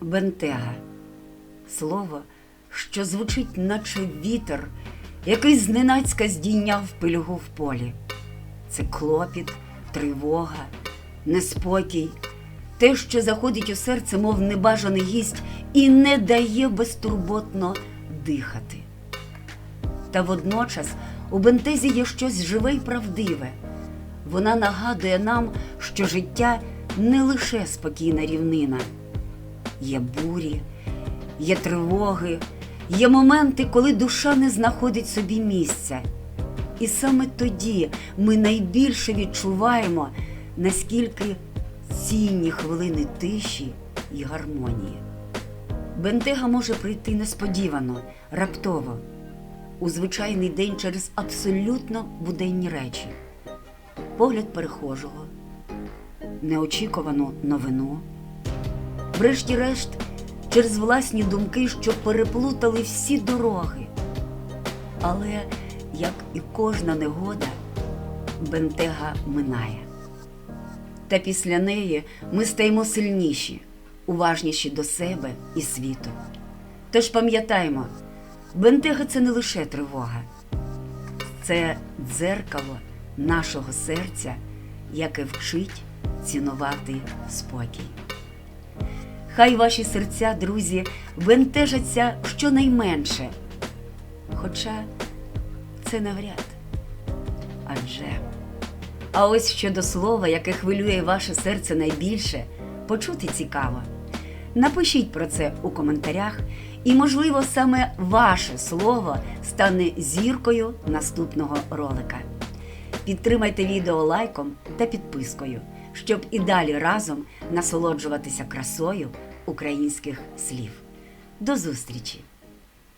Бентега слово, що звучить, наче вітер, який зненацька здійняв пильгу в полі. Це клопіт, тривога, неспокій, те, що заходить у серце, мов небажаний гість, і не дає безтурботно дихати. Та водночас у бентезі є щось живе й правдиве. Вона нагадує нам, що життя не лише спокійна рівнина. Є бурі, є тривоги, є моменти, коли душа не знаходить собі місця. І саме тоді ми найбільше відчуваємо, наскільки цінні хвилини тиші і гармонії. Бентега може прийти несподівано, раптово, у звичайний день через абсолютно буденні речі, погляд перехожого, неочікувану новину, врешті-решт, через власні думки, що переплутали всі дороги. Але, як і кожна негода, бентега минає. Та після неї ми стаємо сильніші, уважніші до себе і світу. Тож пам'ятаймо, бентега це не лише тривога, це дзеркало нашого серця, яке вчить цінувати спокій. Хай ваші серця, друзі, бентежаться щонайменше. Хоча це навряд. Адже. А ось щодо слова, яке хвилює ваше серце найбільше, почути цікаво. Напишіть про це у коментарях, і, можливо, саме ваше слово стане зіркою наступного ролика. Підтримайте відео лайком та підпискою, щоб і далі разом насолоджуватися красою українських слів. До зустрічі!